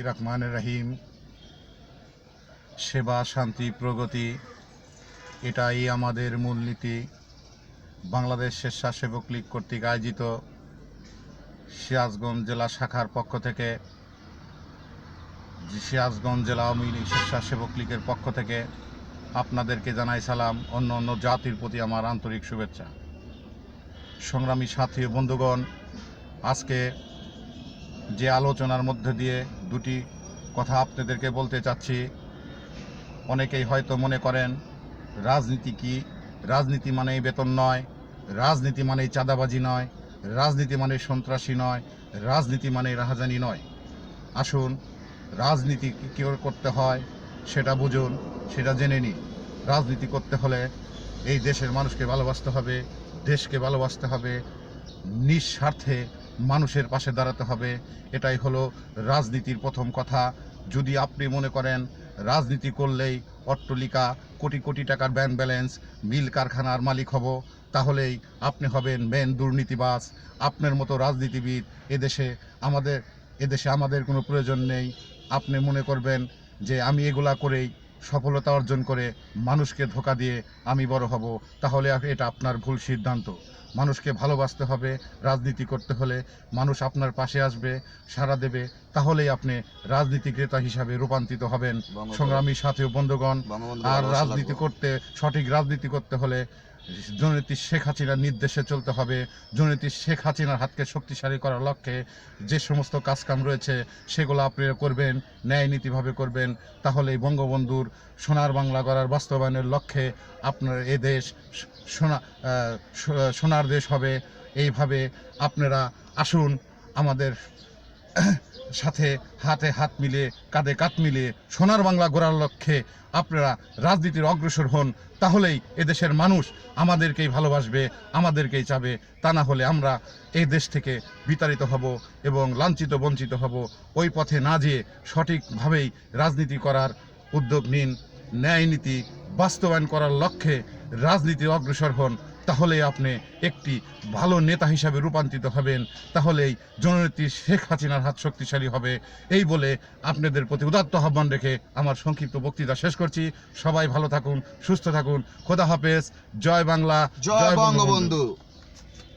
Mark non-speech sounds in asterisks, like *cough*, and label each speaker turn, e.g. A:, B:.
A: রহমানির রহিম। সেবা, শান্তি, প্রগতি, এটাই আমাদের মূলনীতি। বাংলাদেশ স্বেচ্ছাসেবক লীগ কর্তৃক আয়োজিত সিরাজগঞ্জ জেলা শাখার পক্ষ থেকে, সিরাজগঞ্জ জেলা আওয়ামী লীগ স্বেচ্ছাসেবক লীগের পক্ষ থেকে আপনাদেরকে জানাই সালাম, অন্য অন্য জাতির প্রতি আমার আন্তরিক শুভেচ্ছা। সংগ্রামী সাথী বন্ধুগণ, আজকে যে আলোচনার মধ্যে দিয়ে দুটি কথা আপনাদেরকে বলতে চাচ্ছি। অনেকেই হয়তো মনে করেন, রাজনীতি কি? রাজনীতি মানেই বেতন নয়, রাজনীতি মানেই চাঁদাবাজি নয়, রাজনীতি মানে সন্ত্রাসী নয়, রাজনীতি মানে রাহাজানি নয়। আসুন, রাজনীতি কী করে করতে হয় সেটা বুঝুন, সেটা জেনে নিন। রাজনীতি করতে হলে এই দেশের মানুষকে ভালোবাসতে হবে, দেশকে ভালোবাসতে হবে, নিঃস্বার্থে মানুষের পাশে দাঁড়াতে হবে। এটাই হলো রাজনীতির প্রথম কথা। যদি আপনি মনে করেন রাজনীতি করলেই অট্টলিকা, কোটি কোটি টাকার ব্যাংক ব্যালেন্স, মিল কারখানার মালিক হব, তাহলেই আপনি হবেন মেন দুর্নীতিবাজ। আপনার মতো রাজনীতিবিদ এদেশে আমাদের এদেশে আমাদের কোনো প্রয়োজন নেই। আপনি মনে করবেন যে আমি এগুলা করেই সফলতা অর্জন করে মানুষকে ধোকা দিয়ে আমি বড় হব তাহলে এটা আপনার ভুল সিদ্ধান্ত। মানুষকে ভালোবাসতে হবে রাজনীতি করতে হলে মানুষ আপনার পাশে আসবে সাড়া দেবে তাহলেই আপনি রাজনীতি ক্রেতা হিসাবে রূপান্তরিত হবেন। সংগ্রামী সাথে বন্ধুগণ আর রাজনীতি করতে সঠিক রাজনীতি করতে হলে জননেত্রী শেখ হাসিনার নির্দেশে চলতে হবে। জননেত্রী শেখ হাসিনার হাতকে শক্তিশালী করার লক্ষ্যে যে সমস্ত কাজকাম রয়েছে, সেগুলো আপনি করবেন, ন্যায় নীতিভাবে করবেন। তাহলেই বঙ্গবন্ধুর সোনার বাংলা গড়ার বাস্তবায়নের লক্ষ্যে আপনার এ দেশ সোনা সোনার দেশ হবে। এইভাবে আপনারা আসুন আমাদের *coughs* সাথে হাতে হাত মিলে, কাঁধে কাঁধ মিলে সোনার বাংলা গড়ার লক্ষ্যে আপনারা রাজনীতির অগ্রসর হন, তাহলেই এদেশের মানুষ আমাদেরকেই ভালোবাসবে, আমাদেরকেই চাবে। তা না হলে আমরা এই দেশ থেকে বিতাড়িত হব এবং লাঞ্ছিত, বঞ্চিত হব। ওই পথে না যেয়ে সঠিকভাবেই রাজনীতি করার উদ্যোগ নিন। ন্যায় নীতি বাস্তবায়ন করার লক্ষ্যে রাজনীতির অগ্রসর হন। তাহলেই আপনি একটি ভালো নেতা হিসাবে রূপান্তরিত হবেন তাহলেই জননেত্রী শেখ হাসিনার হাত শক্তিশালী হবে। এই বলে আপনাদের প্রতি উদাত্ত আহ্বান রেখে আমার সংক্ষিপ্ত বক্তৃতা শেষ করছি। সবাই ভালো থাকুন সুস্থ থাকুন। খোদা হাফেজ। জয় বাংলা।
B: জয় বঙ্গবন্ধু।